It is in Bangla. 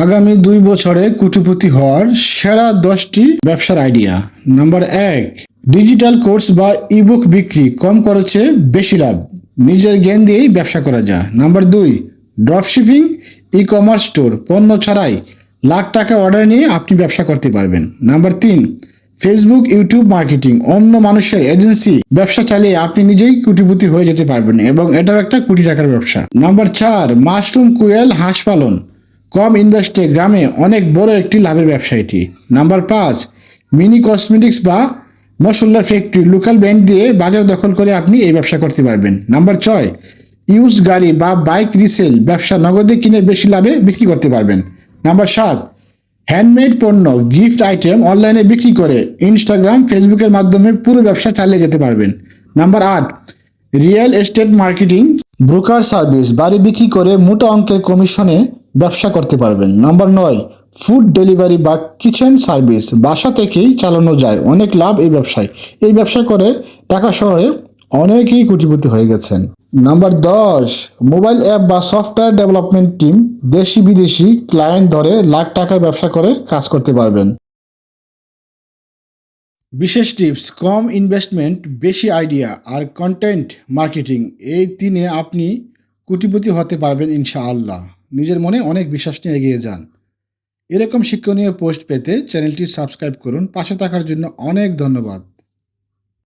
আগামী দুই বছরে কোটিপতি হওয়ার সেরা দশটি ব্যবসার আইডিয়া। নাম্বার এক, ডিজিটাল কোর্স বা ইবুক বিক্রি কম খরচে বেশি লাভ। নিজের জ্ঞান দিয়েই ব্যবসা করা যায়। নাম্বার দুই ড্রপশিপিং ই কমার্স স্টোর, পণ্য ছাড়াই লাখ টাকা অর্ডার নিয়ে আপনি ব্যবসা করতে পারবেন। নাম্বার তিন, ফেসবুক, ইউটিউব মার্কেটিং, অন্য মানুষের এজেন্সি, ব্যবসা চালিয়ে আপনি নিজেই কোটিপতি হয়ে যেতে পারবেন এবং এটাও একটা কোটি টাকার ব্যবসা। নাম্বার চার, মাশরুম কুয়েল হাঁস পালন। কম ইনভেস্টে গ্রামে অনেক বড় একটি লাভের ব্যবসা এটি। নাম্বার পাঁচ মিনি কসমেটিক্স বা মশলার ফ্যাক্টরি লোকাল ব্র্যান্ড দিয়ে বাজার দখল করে আপনি এই ব্যবসা করতে পারবেন। নাম্বার ছয় ইউজ গাড়ি বা বাইক রিসেল ব্যবসা নগদে কিনে বেশি লাভে বিক্রি করতে পারবেন। নাম্বার সাত হ্যান্ডমেড পণ্য গিফট আইটেম অনলাইনে বিক্রি করে ইনস্টাগ্রাম ফেসবুকের মাধ্যমে পুরো ব্যবসা চালিয়ে যেতে পারবেন। নাম্বার আট real estate marketing broker service বাড়ি বিক্রি করে মোটা অঙ্কের কমিশনে ব্যবসা করতে পারবেন। নাম্বার নয় ফুড ডেলিভারি বা কিচেন সার্ভিস বাসা থেকেই চালানো যায়। অনেক লাভ এই ব্যবসায়। এই ব্যবসা করে ঢাকা শহরে অনেকেই কোটিপতি হয়ে গেছেন। নাম্বার দশ মোবাইল অ্যাপ বা সফটওয়্যার ডেভেলপমেন্ট টিম দেশি বিদেশি ক্লায়েন্ট ধরে লাখ টাকার ব্যবসা করে কাজ করতে পারবেন। বিশেষ টিপস কম ইনভেস্টমেন্ট বেশি আইডিয়া আর কন্টেন্ট মার্কেটিং এই তিনে আপনি কোটিপতি হতে পারবেন ইনশাআল্লাহ। নিজের মনে অনেক বিশ্বাস নিয়ে এগিয়ে যান। এরকম শিক্ষণীয় পোস্ট পেতে চ্যানেলটি সাবস্ক্রাইব করুন। পাশে থাকার জন্য অনেক ধন্যবাদ।